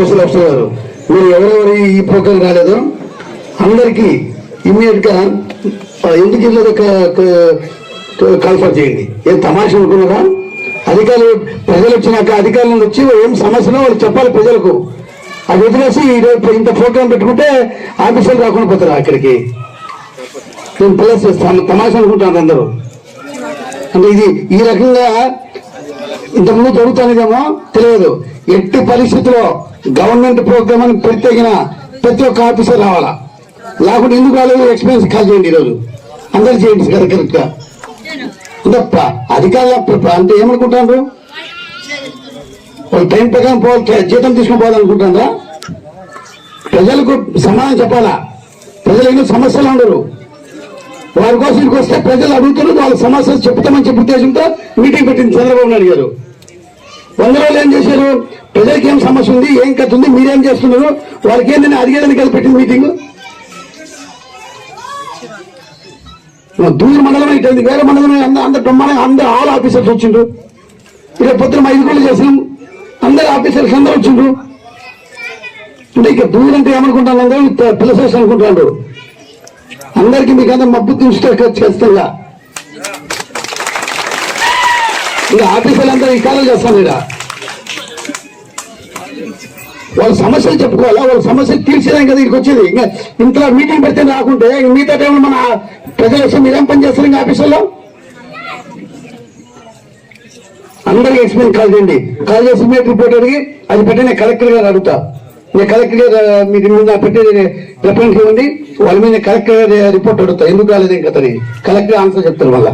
ప్రశ్నలు వస్తున్నారు గారు మీరు ఎవరెవరు ఈ ప్రోగ్రాం రాలేదు? అందరికీ ఇమ్మీడియట్గా ఎందుకు ఇల్లు కన్ఫర్మ్ చేయండి? ఏం తమాషా అనుకున్నారా? అధికారులు ప్రజలు వచ్చినాక అధికారులు వచ్చి ఏం సమస్యలో వాళ్ళు చెప్పాలి ప్రజలకు. అది వదిలేసి ఈరోజు ఇంత ప్రోగ్రాం పెట్టుకుంటే ఆఫీసర్లు రాకుండా పోతారు అక్కడికి? నేను ప్లస్ తమాషా అనుకుంటాను అందరూ. అంటే ఇది ఈ రకంగా ఇంతకుముందు జరుగుతానేదేమో తెలియదు. ఎట్టి పరిస్థితుల్లో గవర్నమెంట్ ప్రోగ్రామ్ అని ప్రత్యేకిన ప్రతి ఒక్క ఆఫీసర్ రావాలా? లేకుంటే ఎందుకు రాలేదు? ఎక్స్పీరియన్స్ కాల్ చేయండి ఈరోజు. అందరు చేయండి కదా కరెక్ట్గా అంటే ప- అంటే ఏమనుకుంటారు? వాళ్ళు టైం ప్రకారం పోవాలి జీతం తీసుకుని పోవాలనుకుంటారా? ప్రజలకు సమాధానం చెప్పాలా? ప్రజలు ఎన్నో సమస్యలు ఉండరు వారి కోసం వస్తే ప్రజలు అడుగుతున్నారు వాళ్ళ సమస్యలు చెప్తామని చెప్పి ఉద్దేశంతో మీటింగ్ పెట్టింది చంద్రబాబు నాయుడు గారు. వంద రోజులు ఏం చేశారు? ప్రజలకు ఏం సమస్య ఉంది? ఏం కథ ఉంది? మీరేం చేస్తున్నారు? వాళ్ళకి ఏంటని అడిగేదని కదా పెట్టింది మీటింగ్? దూర మండలం అయితే వేరే మండలం అందరు బ్రహ్మాండంగా అందరు ఆల్ ఆఫీసర్స్ వచ్చిండ్రు. ఇక్కడ పొద్దున ఐదు కోళ్ళు చేసినాం. అందరు ఆఫీసర్స్ అందరూ వచ్చిండ్రు. అంటే ఇక దూరం అంటే ఏమనుకుంటాను అందరూ పిల్లసేసి అనుకుంటాడు అందరికీ మీకు అంతా మబ్బు తీసుకుంటే చేస్తాగా ఇక ఆఫీసులు అందరూ ఈ చేస్తాను ఇక వాళ్ళ సమస్యలు చెప్పుకోవాలా? వాళ్ళ సమస్యలు తీర్చేదాం కదా ఇక్కడికి వచ్చేది. ఇంకా ఇంట్లో మీటింగ్ పెడితే రాకుంటే మిగతా టైంలో మన ప్రజల విషయం మీరేం పని చేస్తారు ఇంకా ఆఫీసులో అందరికి ఎక్స్ప్లెయిన్ కాల్ చేయండి. కాల్ చేసి మీరు రిపోర్ట్ అడిగి అది పెట్టి నేను కలెక్టర్ గారు అడుగుతా. నేను కలెక్టర్ గారు మీరు మీద పెట్టి రిప్రజెంట్ ఇవ్వండి. వాళ్ళ మీద కలెక్టర్ రిపోర్ట్ అడుగుతా. ఎందుకు రాలేదు ఇంకా కలెక్టర్ ఆన్సర్ చెప్తారు మళ్ళీ.